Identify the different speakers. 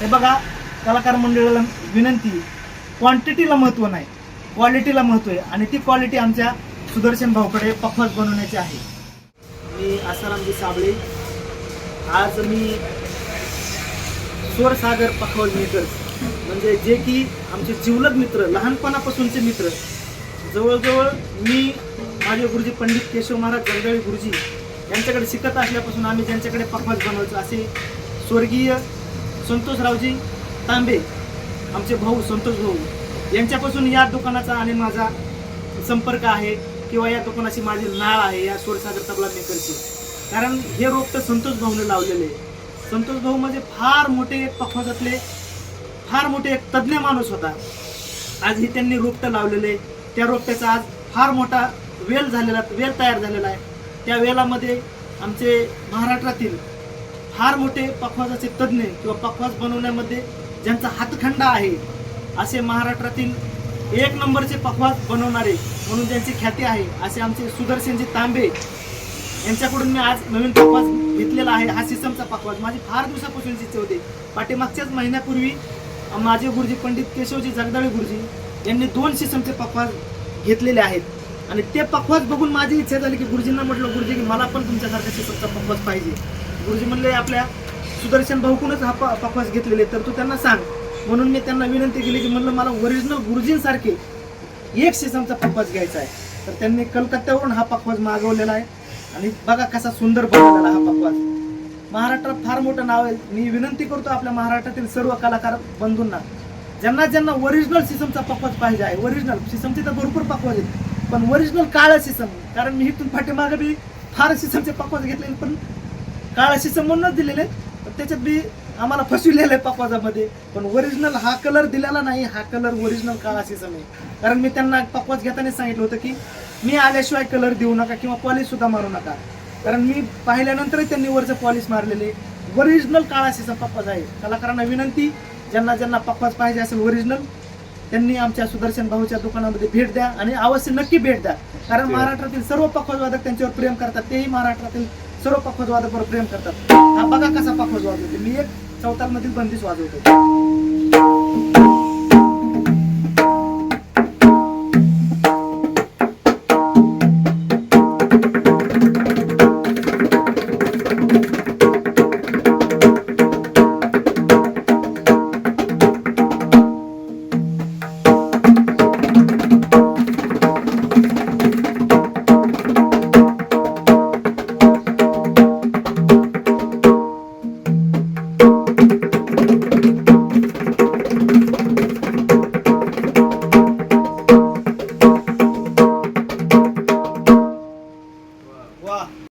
Speaker 1: हे बघा कलाकार मंडळाला विनंती क्वांटिटीला महत्त्व नाही. क्वालिटीला महत्त्व आहे. आणि ती क्वालिटी आमच्या सुदर्शन भाऊकडे पक्वास बनवण्याची आहे. मी आसारामजी साबळे. आज मी स्वरसागर पखवाज मेकर्स म्हणजे जे की आमचे जिवलग मित्र लहानपणापासूनचे मित्र. जवळजवळ मी माझे गुरुजी पंडित केशव महाराज जगदळी गुरुजी यांच्याकडे शिकत असल्यापासून आम्ही ज्यांच्याकडे पखवाज बनवायचो असे स्वर्गीय संतोषरावजी तांबे आमचे भाऊ संतोष भाऊ यांच्यापासून या दुकानाचा आणि माझा संपर्क आहे किंवा या दुकानाची माझी नाळ आहे या स्वरसागर तबला मेकरची. कारण हे रोप तर संतोष भाऊने लावलेले आहे. संतोष भाऊ म्हणजे फार मोठे पखवाजातले फार मोठे एक तज्ज्ञ माणूस होता. आज हे त्यांनी रोपटं लावलेले त्या रोपट्याचा आज फार मोठा वेल झालेला वेल तयार झालेला आहे. त्या वेलामध्ये आमचे महाराष्ट्रातील फार मोठे पखवाजाचे तज्ज्ञ किंवा पखवाज बनवण्यामध्ये ज्यांचा हातखंडा आहे असे महाराष्ट्रातील एक नंबरचे पखवाज बनवणारे म्हणून ज्यांची ख्याती आहे असे आमचे सुदर्शनजी तांबे यांच्याकडून मी आज नवीन पखवाज घेतलेला आहे. हा सिसमचा पखवाज माझी फार दिवसापासूनची इच्छा होती. पाठीमागच्याच महिन्यापूर्वी माझे गुरुजी पंडित केशवजी जगदाळे गुरुजी यांनी दोन सिसमचे पखवाज घेतलेले आहेत. आणि ते पखवाज बघून माझी इच्छा झाली की गुरुजींना म्हटलं गुरुजी की मला पण तुमच्यासारख्या सिसमचा पखवाज पाहिजे. गुरुजी म्हणले आपल्या सुदर्शन भाऊकूनच हा पापास घेतलेले तर तू त्यांना सांग. म्हणून मी त्यांना विनंती केली की म्हणलं मला ओरिजिनल गुरुजींसारखे एक सिसमचा पकवाज घ्यायचा आहे. तर त्यांनी कलकत्त्यावरून हा पकवाज मागवलेला आहे. आणि बघा कसा सुंदर बनवलेला हा पकवाज महाराष्ट्रात फार मोठं नाव आहे. मी विनंती करतो आपल्या महाराष्ट्रातील सर्व कलाकार बंधूंना ज्यांना ज्यांना ओरिजिनल सिसमचा पकवाज पाहिजे आहे ओरिजिनल सिसमचे तर भरपूर पकवाज आहेत पण ओरिजिनल काळा सिसम कारण मी इथून पाठीमागे बी फार सिसमचे पकवाज घेतलेले पण काळा सिसम म्हणूनच दिलेले पण त्याच्यात बी आम्हाला फसविलेलं आहे पकवाजामध्ये. पण ओरिजिनल हा कलर दिलेला नाही हा कलर ओरिजिनल काळा सिसम आहे. कारण मी त्यांना पकवाज घेताना सांगितलं होतं की मी आल्याशिवाय कलर देऊ नका किंवा पॉलिश सुद्धा मारू नका. कारण मी पाहिल्यानंतरही त्यांनी वरचं पॉलिश मारलेले ओरिजिनल काळा सिसम पकवाज आहे. कलाकारांना विनंती ज्यांना ज्यांना पकवाज पाहिजे असेल ओरिजिनल त्यांनी आमच्या सुदर्शन भाऊच्या दुकानामध्ये भेट द्या आणि अवश्य नक्की भेट द्या. कारण महाराष्ट्रातील सर्व पकवाजवादक त्यांच्यावर प्रेम करतात तेही महाराष्ट्रातील सर्व पकवाजवादकावर प्रेम करतात. हा बघा कसा पकवाज वाजवतो मी एक चौतालमधील बंदीच वाजवतो